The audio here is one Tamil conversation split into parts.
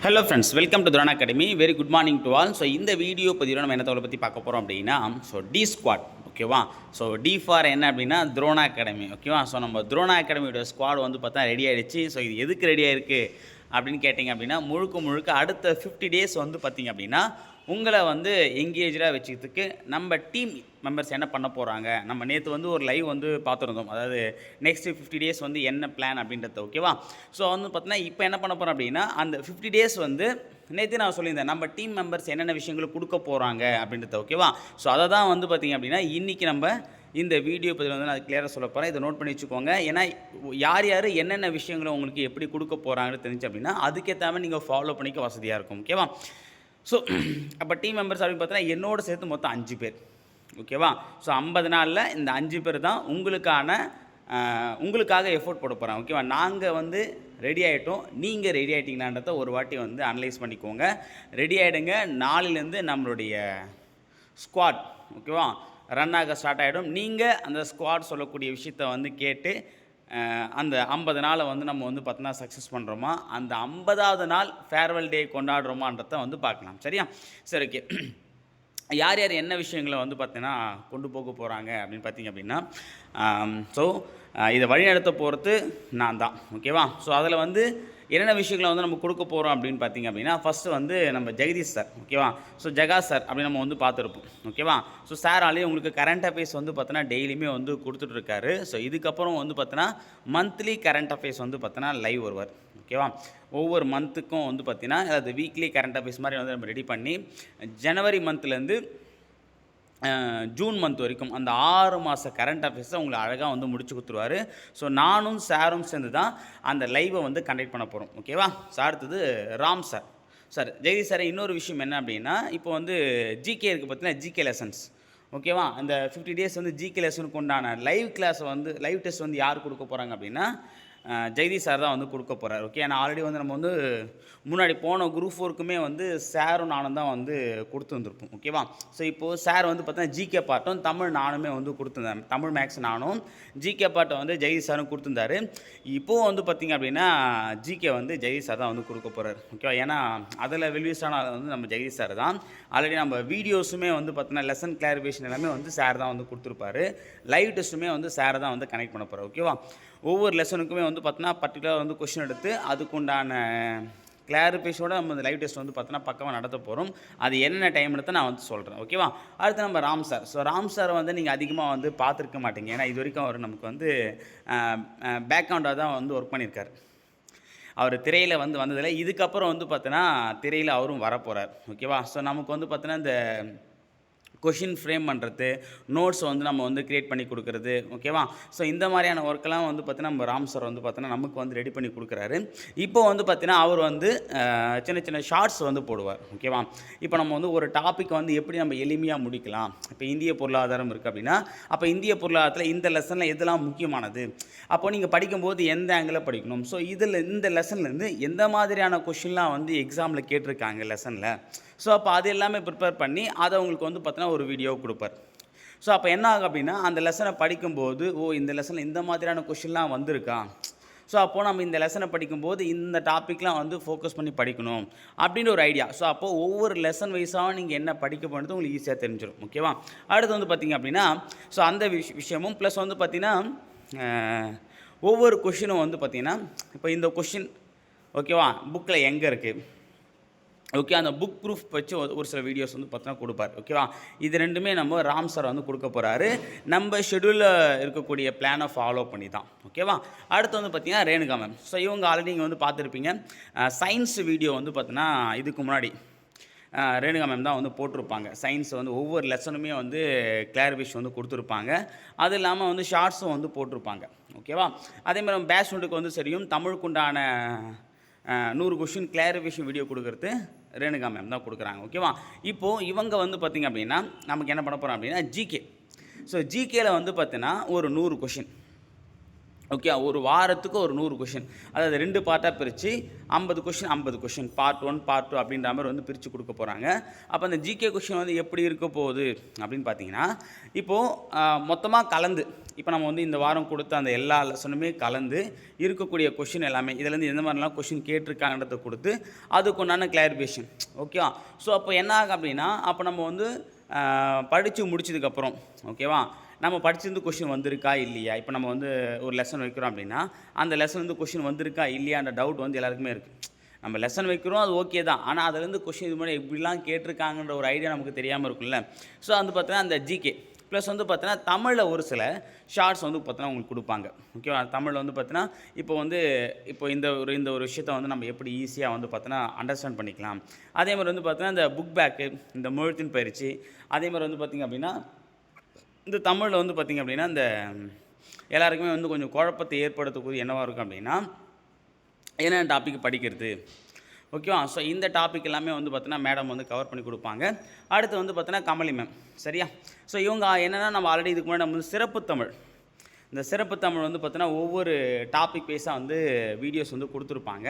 Hello friends welcome to Thuran academy very good morning to all so இந்த வீடியோ பதிவில் நம்ம என்ன தகவலை பற்றி பார்க்க போகிறோம் அப்படின்னா ஸோ டி ஸ்குவாட் ஓகேவா ஸோ டி ஃபார் என்ன அப்படின்னா துரோனா அகாடமி ஓகேவா ஸோ நம்ம துரோனா அகாடமியோட ஸ்குவாட் வந்து பார்த்தா ரெடி ஆகிடுச்சு ஸோ இது எதுக்கு ரெடி ஆயிருக்கு? அப்படின்னு கேட்டிங்க அப்படின்னா முழுக்க முழுக்க அடுத்த ஃபிஃப்டி டேஸ் வந்து பார்த்திங்க அப்படின்னா உங்களை வந்து எங்கேஜாக வச்சுக்கிறதுக்கு நம்ம டீம் மெம்பர்ஸ் என்ன பண்ண போகிறாங்க நம்ம நேற்று வந்து ஒரு லைவ் வந்து பார்த்துருந்தோம். அதாவது நெக்ஸ்ட் ஃபிஃப்டி டேஸ் வந்து என்ன பிளான் அப்படின்றது ஓகேவா ஸோ வந்து பார்த்தீங்கன்னா இப்போ என்ன பண்ண போகிறோம் அப்படின்னா அந்த ஃபிஃப்டி டேஸ் வந்து நேற்று நான் சொல்லியிருந்தேன் நம்ம டீம் மெம்பர்ஸ் என்னென்ன விஷயங்களை கொடுக்க போகிறாங்க அப்படின்றத ஓகேவா ஸோ அதை தான் வந்து பார்த்திங்க அப்படின்னா இன்றைக்கி நம்ம இந்த வீடியோ பதில் வந்து நான் கிளியராக சொல்ல போகிறேன் இதை நோட் பண்ணி வச்சுக்கோங்க. ஏன்னா யார் யார் என்னென்ன விஷயங்களை உங்களுக்கு எப்படி கொடுக்க போகிறாங்கன்னு தெரிஞ்சு அப்படின்னா அதுக்கேற்ற மாதிரி நீங்கள் ஃபாலோ பண்ணிக்க வசதியாக இருக்கும். ஓகேவா ஸோ அப்போ டீம் மெம்பர்ஸ் அப்படின்னு பார்த்தீங்கன்னா என்னோட சேர்த்து மொத்தம் அஞ்சு பேர். ஓகேவா ஸோ ஐம்பது நாளில் இந்த அஞ்சு பேர் தான் உங்களுக்கான உங்களுக்காக எஃபோர்ட் போட போகிறோம் ஓகேவா நாங்கள் வந்து ரெடி ஆகிட்டோம் நீங்கள் ரெடி ஆகிட்டீங்களான்றத ஒரு வாட்டி வந்து அனலைஸ் பண்ணிக்கோங்க. ரெடி ஆகிடுங்க நாளிலேருந்து நம்மளுடைய ஸ்குவாட் ஓகேவா ரன் ஆக ஸ்டார்ட் ஆகிடும் நீங்கள் அந்த ஸ்குவாட் சொல்லக்கூடிய விஷயத்த வந்து கேட்டு அந்த ஐம்பது நாளை வந்து நம்ம வந்து பார்த்தோன்னா சக்ஸஸ் பண்ணுறோமா அந்த ஐம்பதாவது நாள் ஃபேர்வெல் டே கொண்டாடுறோமான்றத வந்து பார்க்கலாம். சரியா? சரி ஓகே யார் யார் என்ன விஷயங்களை வந்து பார்த்தீங்கன்னா கொண்டு போக போகிறாங்க அப்படின்னு பார்த்தீங்க அப்படின்னா ஸோ இதை வழிநடத்த போகிறது நான் தான். ஓகேவா ஸோ அதில் வந்து என்னென்ன விஷயங்களை வந்து நம்ம கொடுக்க போகிறோம் அப்படின்னு பார்த்தீங்க அப்படின்னா ஃபஸ்ட்டு வந்து நம்ம ஜெகதீஷ் சார் ஓகேவா ஸோ ஜெகா சார் அப்படின்னு நம்ம வந்து பார்த்துருப்போம் ஓகேவா ஸோ சாராலே உங்களுக்கு கரண்ட் அஃபேர்ஸ் வந்து பார்த்தோன்னா டெய்லியுமே வந்து கொடுத்துட்ருக்காரு ஸோ இதுக்கப்புறம் வந்து பார்த்தோன்னா மந்த்லி கரண்ட் அஃபேர்ஸ் வந்து பார்த்தோன்னா லைவ் வருவார் ஓகேவா ஒவ்வொரு மந்த்துக்கும் வந்து பார்த்தீங்கன்னா அதாவது வீக்லி கரண்ட் அஃபேர்ஸ் மாதிரி வந்து நம்ம ரெடி பண்ணி ஜனவரி மந்த்லேருந்து ஜூன் மந்த் வரைக்கும் அந்த ஆறு மாத கரண்ட் அஃபேர்ஸை உங்களை அழகாக வந்து முடிச்சு கொடுத்துருவாரு. ஸோ நானும் சாரும் சேர்ந்து தான் அந்த லைவை வந்து கண்டக்ட் பண்ண போகிறோம் ஓகேவா ஸோ அடுத்தது Ram sir sir Jagadish sir இன்னொரு விஷயம் என்ன அப்படின்னா இப்போ வந்து ஜிகே இருக்குது பார்த்தீங்கன்னா ஜிகே லெசன்ஸ் ஓகேவா அந்த ஃபிஃப்டி டேஸ் வந்து ஜிகே லெசனுக்கு உண்டான லைவ் கிளாஸை வந்து லைவ் டெஸ்ட் வந்து யார் கொடுக்க போகிறாங்க அப்படின்னா ஜெய்தி சார் தான் வந்து கொடுக்க போகிறார் ஓகே ஏன்னா ஆல்ரெடி வந்து நம்ம வந்து முன்னாடி போன குரூப் ஃபோருக்குமே வந்து சாரும் நானும் தான் வந்து கொடுத்து வந்திருப்போம். ஓகேவா ஸோ இப்போது சார் வந்து பார்த்தீங்கன்னா ஜிகே பாட்டும் தமிழ் நானுமே வந்து கொடுத்துருந்தேன் தமிழ் மேக்ஸ் நானும் ஜிகே பாட்டை வந்து ஜெய்தி சாரும் கொடுத்துருந்தாரு. இப்போது வந்து பார்த்திங்க அப்படின்னா ஜிகே வந்து ஜெய்தி சார் தான் வந்து கொடுக்க போகிறார் ஓகேவா ஏன்னா அதில் வெல்விஸ்டான வந்து நம்ம ஜெய்தி சார் தான். ஆல்ரெடி நம்ம வீடியோஸுமே வந்து பார்த்தீங்கன்னா லெசன் கிளாரிஃபிகேஷன் எல்லாமே வந்து சார் தான் வந்து கொடுத்துருப்பாரு. லைவ் டெஸ்ட்டுமே வந்து சார் தான் வந்து கனெக்ட் பண்ண போகிறார் ஓகேவா ஒவ்வொரு லெசனுக்குமே வந்து பார்த்தீங்கன்னா பர்டிகுலராக வந்து கொஷின் எடுத்து அதுக்குண்டான கிளாரிஃபிகேஷனோட நம்ம இந்த லைவ் டெஸ்ட் வந்து பார்த்தோன்னா பக்கமாக நடத்த போகிறோம் அது என்னென்ன டைம் எடுத்து நான் வந்து சொல்கிறேன் ஓகேவா அடுத்து நம்ம Ram sir so Ram sir வந்து நீங்கள் அதிகமாக வந்து பார்த்துருக்க மாட்டீங்க. ஏன்னா இது வரைக்கும் அவர் நமக்கு வந்து பேக்ரவுண்டாக தான் வந்து ஒர்க் பண்ணியிருக்கார். அவர் திரையில் வந்து வந்ததில்லை. இதுக்கப்புறம் வந்து பார்த்தோன்னா திரையில் அவரும் வரப்போகிறார் ஓகேவா ஸோ நமக்கு வந்து பார்த்தோன்னா இந்த கொஷின் ஃப்ரேம் பண்ணுறது நோட்ஸ் வந்து நம்ம வந்து க்ரியேட் பண்ணி கொடுக்குறது ஓகேவா ஸோ இந்த மாதிரியான ஒர்க்கெல்லாம் வந்து பார்த்தீங்கன்னா நம்ம ராம் சார் வந்து பார்த்தீங்கன்னா நமக்கு வந்து ரெடி பண்ணி கொடுக்குறாரு. இப்போ வந்து பார்த்தீங்கன்னா அவர் வந்து சின்ன சின்ன ஷார்ட்ஸ் வந்து போடுவார் ஓகேவா இப்போ நம்ம வந்து ஒரு டாபிக் வந்து எப்படி நம்ம எளிமையாக முடிக்கலாம்? இப்போ இந்திய பொருளாதாரம் இருக்குது அப்படின்னா அப்போ இந்திய பொருளாதாரத்தில் இந்த லெசனில் எதெல்லாம் முக்கியமானது? அப்போ நீங்கள் படிக்கும்போது எந்த ஆங்கிளில் படிக்கணும்? ஸோ இதில் இந்த லெசன்லேருந்து எந்த மாதிரியான கொஷின்லாம் வந்து எக்ஸாமில் கேட்டிருக்காங்க லெசனில் ஸோ அப்போ அது எல்லாமே ப்ரிப்பேர் பண்ணி அதை உங்களுக்கு வந்து பார்த்தீங்கன்னா ஒரு வீடியோ கொடுப்பார். ஸோ அப்போ என்ன ஆகும் அப்படின்னா அந்த லெசனை படிக்கும்போது ஓ இந்த லெசனில் இந்த மாதிரியான கொஷின்லாம் வந்திருக்கா? ஸோ அப்போது நம்ம இந்த லெசனை படிக்கும்போது இந்த டாப்பிக்லாம் வந்து ஃபோக்கஸ் பண்ணி படிக்கணும் அப்படின்ற ஒரு ஐடியா ஸோ அப்போது ஒவ்வொரு லெசன் வைஸாகவும் நீங்கள் என்ன படிக்க போகிறது உங்களுக்கு ஈஸியாக தெரிஞ்சிடும் ஓகேவா அடுத்து வந்து பார்த்தீங்க அப்படின்னா ஸோ அந்த விஷ் விஷயமும் ப்ளஸ் வந்து பார்த்திங்கன்னா ஒவ்வொரு கொஷினும் வந்து பார்த்தீங்கன்னா இப்போ இந்த கொஷின் ஓகேவா புக்கில் எங்கே இருக்குது ஓகே அந்த புக் ப்ரூஃப் வச்சு ஒரு சில வீடியோஸ் வந்து பார்த்தீங்கன்னா கொடுப்பார். ஓகேவா இது ரெண்டுமே நம்ம ராம் சார் வந்து கொடுக்க போகிறாரு நம்ம ஷெடியூலில் இருக்கக்கூடிய பிளானை ஃபாலோ பண்ணி தான் ஓகேவா அடுத்து வந்து பார்த்தீங்கன்னா ரேணுகா மேம் ஸோ இவங்க ஆல்ரெடி நீங்கள் வந்து பார்த்துருப்பீங்க. சயின்ஸ் வீடியோ வந்து பார்த்தீங்கன்னா இதுக்கு முன்னாடி ரேணுகா மேம் தான் வந்து போட்டிருப்பாங்க. சயின்ஸ் வந்து ஒவ்வொரு லெசனுமே வந்து கிளாரிஃபிகேஷன் வந்து கொடுத்துருப்பாங்க. அது இல்லாமல் வந்து ஷார்ட்ஸும் வந்து போட்டிருப்பாங்க. ஓகேவா அதே மாதிரி நம்ம பேட்ச் வந்து சரியும் தமிழுக்குண்டான நூறு கொஷின் கிளாரிஃபிகேஷன் வீடியோ கொடுக்குறது. ரேணுகா மேம் தான் கொடுக்குறாங்க ஓகேவா இப்போது இவங்க வந்து பார்த்திங்க அப்படின்னா நமக்கு என்ன பண்ண போகிறோம் அப்படின்னா ஜிகே ஸோ ஜிகேயில் வந்து பார்த்தீங்கன்னா ஒரு நூறு கொஷின் ஓகே ஒரு வாரத்துக்கு ஒரு நூறு கொஷின் அதாவது ரெண்டு பார்ட்டாக பிரித்து ஐம்பது கொஷின் ஐம்பது question part one part two அப்படின்ற மாதிரி வந்து பிரித்து கொடுக்க போகிறாங்க அப்போ அந்த ஜிகே கொஷின் வந்து எப்படி இருக்க போகுது அப்படின்னு பார்த்தீங்கன்னா இப்போது மொத்தமாக கலந்து இப்போ நம்ம வந்து இந்த வாரம் கொடுத்த அந்த எல்லா லெசனுமே கலந்து இருக்கக்கூடிய கொஷின் எல்லாமே இதுலேருந்து எந்த மாதிரிலாம் கொஷின் கேட்டிருக்காங்கன்றத கொடுத்து அதுக்கு உண்டான கிளாரிஃபிகேஷன் ஓகேவா ஸோ அப்போ என்ன ஆகும் அப்படின்னா அப்போ நம்ம வந்து படித்து முடிச்சதுக்கப்புறம் ஓகேவா நம்ம படிச்சிருந்து கொஷின் வந்திருக்கா இல்லையா? இப்போ நம்ம வந்து ஒரு லெசன் வைக்கிறோம் அப்படின்னா அந்த லெசன் வந்து கொஷின் வந்திருக்கா இல்லையான்ற டவுட் வந்து எல்லாருக்குமே இருக்குது நம்ம லெசன் வைக்கிறோம் அது ஓகே தான். ஆனால் அதுலேருந்து கொஷின் இது மாதிரி எப்படிலாம் கேட்டிருக்காங்கன்ற ஒரு ஐடியா நமக்கு தெரியாமல் இருக்கும்ல. ஸோ வந்து பார்த்தீங்கன்னா அந்த ஜிகே ப்ளஸ் வந்து பார்த்தீங்கன்னா தமிழில் ஒரு சில ஷார்ட்ஸ் வந்து பார்த்தீங்கன்னா உங்களுக்கு கொடுப்பாங்க. ஓகேவா தமிழில் வந்து பார்த்தீங்கன்னா இப்போ வந்து இப்போ இந்த ஒரு இந்த ஒரு விஷயத்தை வந்து நம்ம எப்படி ஈஸியாக வந்து பார்த்தீங்கன்னா அண்டர்ஸ்டாண்ட் பண்ணிக்கலாம். அதே மாதிரி வந்து பார்த்தீங்கன்னா இந்த புக் பேக்கு இந்த முழுத்தின் பயிற்சி அதே மாதிரி வந்து பார்த்திங்க அப்படின்னா இந்த தமிழில் வந்து பார்த்திங்க அப்படின்னா இந்த எல்லாருக்குமே வந்து கொஞ்சம் குழப்பத்தை ஏற்படுத்தக்கூடிய என்னவாக இருக்கும் அப்படின்னா என்னென்ன டாபிக் படிக்கிறது ஓகேவா ஸோ இந்த டாபிக் எல்லாமே வந்து பார்த்தீங்கன்னா மேடம் வந்து கவர் பண்ணி கொடுப்பாங்க. அடுத்து வந்து பார்த்தீங்கன்னா கமலி மேம் சரியா? ஸோ இவங்க என்னென்னா நம்ம ஆல்ரெடி இதுக்கு முன்னாடி நம்ம வந்து சிறப்பு தமிழ். இந்த சிறப்பு தமிழ் வந்து பார்த்தீங்கன்னா ஒவ்வொரு டாபிக் பேஸாக வந்து வீடியோஸ் வந்து கொடுத்துருப்பாங்க.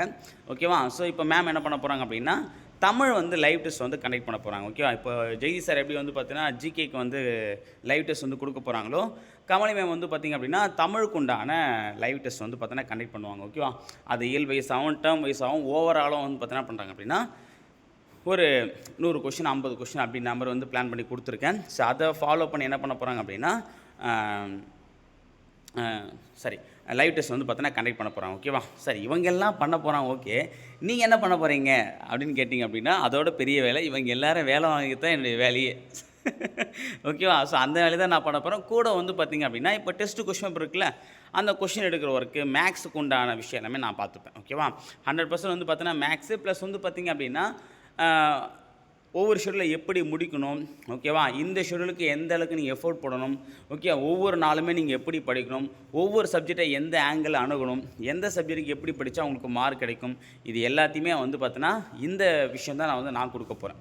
ஓகேவா ஸோ இப்போ மேம் என்ன பண்ண போகிறாங்க அப்படின்னா தமிழ் வந்து லைவ் டெஸ்ட் வந்து கண்டக்ட் பண்ண போகிறாங்க ஓகேவா இப்போ ஜெய்தி சார் எப்படி வந்து பார்த்தீங்கன்னா ஜிகேக்கு வந்து லைவ் டெஸ்ட் வந்து கொடுக்க போகிறாங்களோ கமலி மேம் வந்து பார்த்திங்க அப்படின்னா தமிழுக்கு உண்டான லைவ் டெஸ்ட் வந்து பார்த்தீங்கன்னா கண்டக்ட் பண்ணுவாங்க ஓகேவா அது இயல் வயசாகவும் டேர்ம் வயசாகவும் ஓவராலும் வந்து பார்த்தீங்கன்னா பண்ணுறாங்க அப்படின்னா ஒரு நூறு கொஷின் ஐம்பது கொஷின் அப்படி நம்பர் வந்து பிளான் பண்ணி கொடுத்துருக்கேன். ஸோ அதை ஃபாலோ பண்ணி என்ன பண்ண போகிறாங்க அப்படின்னா சரி லைவ் டெஸ்ட் வந்து பார்த்தீங்கன்னா கண்டக்ட் பண்ண போகிறாங்க ஓகேவா சரி இவங்க எல்லாம் பண்ண போகிறாங்க ஓகே நீங்கள் என்ன பண்ண போகிறீங்க அப்படின்னு கேட்டிங்க அப்படின்னா அதோட பெரிய வேலை இவங்க எல்லாரும் வேலை வாங்கி தான் என்னுடைய வேலையே. ஓகேவா ஸோ அந்த வேலையை தான் நான் பண்ண போகிறேன் கூட வந்து பார்த்திங்க அப்படின்னா இப்போ டெஸ்ட்டு கொஷின் பேப்பர் இருக்குல்ல அந்த கொஷின் எடுக்கிற ஒர்க்கு மேக்ஸுக்கு உண்டான விஷயம் எல்லாமே நான் பார்த்துப்பேன். ஓகேவா ஹண்ட்ரட் பர்சன்ட் வந்து பார்த்தீங்கன்னா மேக்ஸு ப்ளஸ் வந்து பார்த்திங்க அப்படின்னா ஒவ்வொரு ஷெடியூலில் எப்படி முடிக்கணும்? ஓகேவா இந்த ஷெடியூலுக்கு எந்த அளவுக்கு நீங்கள் எஃபோர்ட் போடணும்? ஓகே ஒவ்வொரு நாளுமே நீங்கள் எப்படி படிக்கணும்? ஒவ்வொரு சப்ஜெக்டை எந்த ஆங்கிள் அணுகணும்? எந்த சப்ஜெக்ட்டுக்கு எப்படி படித்தா உங்களுக்கு மார்க் கிடைக்கும்? இது எல்லாத்தையுமே வந்து பார்த்தீங்கன்னா இந்த விஷயம் தான் நான் வந்து நான் கொடுக்க போகிறேன்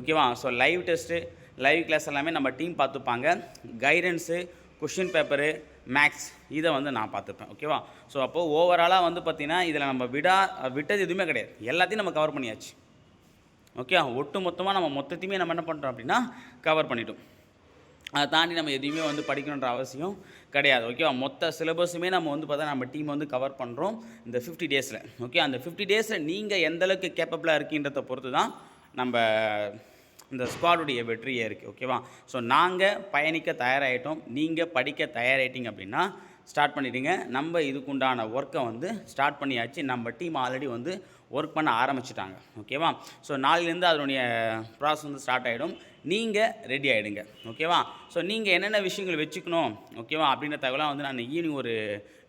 ஓகேவா so live test live class எல்லாமே நம்ம டீம் பார்த்துப்பாங்க. கைடன்ஸு கொஷின் பேப்பரு மேக்ஸ் இதை வந்து நான் பார்த்துப்பேன். ஓகேவா ஸோ அப்போது ஓவராலாக வந்து பார்த்திங்கன்னா இதில் நம்ம விடா விட்டது எதுவுமே கிடையாது. எல்லாத்தையும் நம்ம கவர் பண்ணியாச்சு. ஓகே ஒட்டு மொத்தமாக நம்ம மொத்தத்தையுமே நம்ம என்ன பண்ணுறோம் அப்படின்னா கவர் பண்ணிட்டோம். அதை தாண்டி நம்ம எதையுமே வந்து படிக்கணுன்ற அவசியம் கிடையாது. ஓகேவா மொத்த சிலபஸுமே நம்ம வந்து பார்த்தா நம்ம டீம் வந்து கவர் பண்ணுறோம் இந்த ஃபிஃப்டி டேஸில் ஓகே அந்த ஃபிஃப்டி டேஸில் நீங்கள் எந்தளவுக்கு கேப்பபிளாக இருக்கீன்றதை பொறுத்து தான் நம்ம இந்த ஸ்குவாடுடைய வெற்றியே இருக்குது ஓகேவா? ஸோ நாங்கள் பயணிக்க தயாராகிட்டோம் நீங்கள் படிக்க தயாராகிட்டீங்க அப்படின்னா ஸ்டார்ட் பண்ணிவிடுங்க நம்ம இதுக்குண்டான ஒர்க்கை வந்து ஸ்டார்ட் பண்ணியாச்சு. நம்ம டீம் ஆல்ரெடி வந்து ஒர்க் பண்ண ஆரம்பிச்சிட்டாங்க ஓகேவா? ஸோ நாளிலேருந்து அதனுடைய ப்ராசஸ் வந்து ஸ்டார்ட் ஆகிடும் நீங்கள் ரெடி ஆகிடுங்க ஓகேவா? ஸோ நீங்கள் என்னென்ன விஷயங்கள் வச்சுக்கணும் ஓகேவா? அப்படின்ற தகவலாம் வந்து நான் ஈவினிங் ஒரு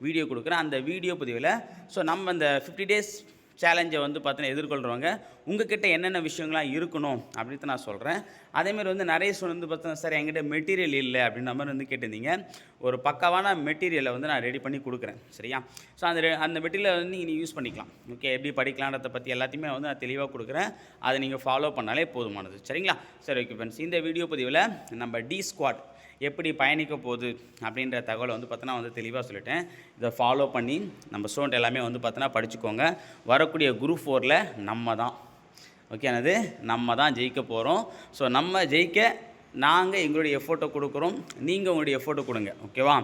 வீடியோ கொடுக்குறேன். அந்த வீடியோ பதிவில் ஸோ நம்ம இந்த ஃபிஃப்டி டேஸ் சேலஞ்சை வந்து பார்த்தீங்கன்னா எதிர்கொள்கிறவங்க உங்ககிட்ட என்னென்ன விஷயங்கள்லாம் இருக்கணும் அப்படின்னு நான் சொல்கிறேன் அதேமாதிரி வந்து நிறைய ஸ்டூடெண்ட் வந்து பார்த்தீங்கன்னா சார் என்கிட்ட மெட்டீரியல் இல்லை அப்படின்ற மாதிரி வந்து கேட்டிருந்தீங்க. ஒரு பக்காவான மெட்டீரியலை வந்து நான் ரெடி பண்ணி கொடுக்குறேன் சரியா? ஸோ அந்த அந்த மெட்டீரியலை வந்து நீங்கள் யூஸ் பண்ணிக்கலாம். ஓகே எப்படி படிக்கலான்றதை பற்றி எல்லாத்தையுமே வந்து நான் தெளிவாக கொடுக்குறேன். அதை நீங்கள் ஃபாலோ பண்ணாலே போதுமானது சரிங்களா? சரி ஓகே ஃப்ரெண்ட்ஸ் இந்த வீடியோ பதிவில் நம்ம டி ஸ்குவாட் எப்படி பயணிக்க போகுது அப்படின்ற தகவலை வந்து பார்த்தோன்னா வந்து தெளிவாக சொல்லிட்டேன். இதை ஃபாலோ பண்ணி நம்ம ஸ்டூடெண்ட் எல்லாமே வந்து பார்த்தோன்னா படிச்சுக்கோங்க. வரக்கூடிய குரூப் ஃபோரில் நம்ம தான். ஓகே என்னது? நம்ம தான் ஜெயிக்க போகிறோம் ஸோ நம்ம ஜெயிக்க நாங்கள் எங்களுடைய எஃபோர்ட்டை கொடுக்குறோம். நீங்கள் உங்களுடைய எஃபோர்ட்டை கொடுங்க. ஓகேவா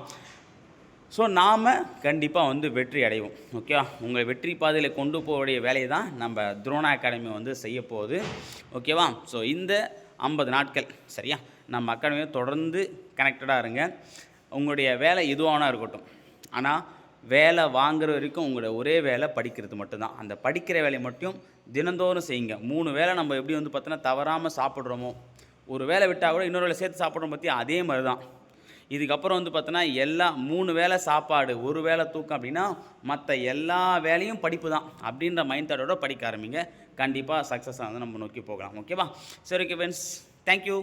ஸோ நாம் கண்டிப்பாக வந்து வெற்றி அடைவோம். ஓகேவா உங்களை வெற்றி பாதையில் கொண்டு போகக்கூடிய வேலையை தான் நம்ம துரோணா அகாடமி வந்து செய்ய போகுது. ஓகேவா ஸோ இந்த ஐம்பது நாட்கள். சரியா? நம்ம அகாடமியை தொடர்ந்து கனெக்டடாக இருங்க. உங்களுடைய வேலை எதுவானா இருக்கட்டும். ஆனால் வேலை வாங்குற வரைக்கும் உங்களோட ஒரே வேலை படிக்கிறது மட்டும்தான். அந்த படிக்கிற வேலையை மட்டும் தினந்தோறும் செய்யுங்க. மூணு வேலை நம்ம எப்படி வந்து பார்த்தோன்னா தவறாமல் சாப்பிட்றோமோ ஒரு வேலை விட்டால் கூட இன்னொரு வேலை சேர்த்து சாப்பிட்றோம் பற்றி அதே மாதிரி தான் இதுக்கப்புறம் வந்து பார்த்தோன்னா எல்லா மூணு வேளை சாப்பாடு ஒரு வேளை தூக்கம் அப்படின்னா மற்ற எல்லா வேலையும் படிப்பு தான். அப்படின்ற மைண்ட் தாட்டோட படிக்க ஆரம்பிங்க. கண்டிப்பாக சக்ஸஸாக வந்து நம்ம நோக்கி போகலாம். ஓகேவா சரி ஓகே ஃப்ரெண்ட்ஸ் தேங்க்யூ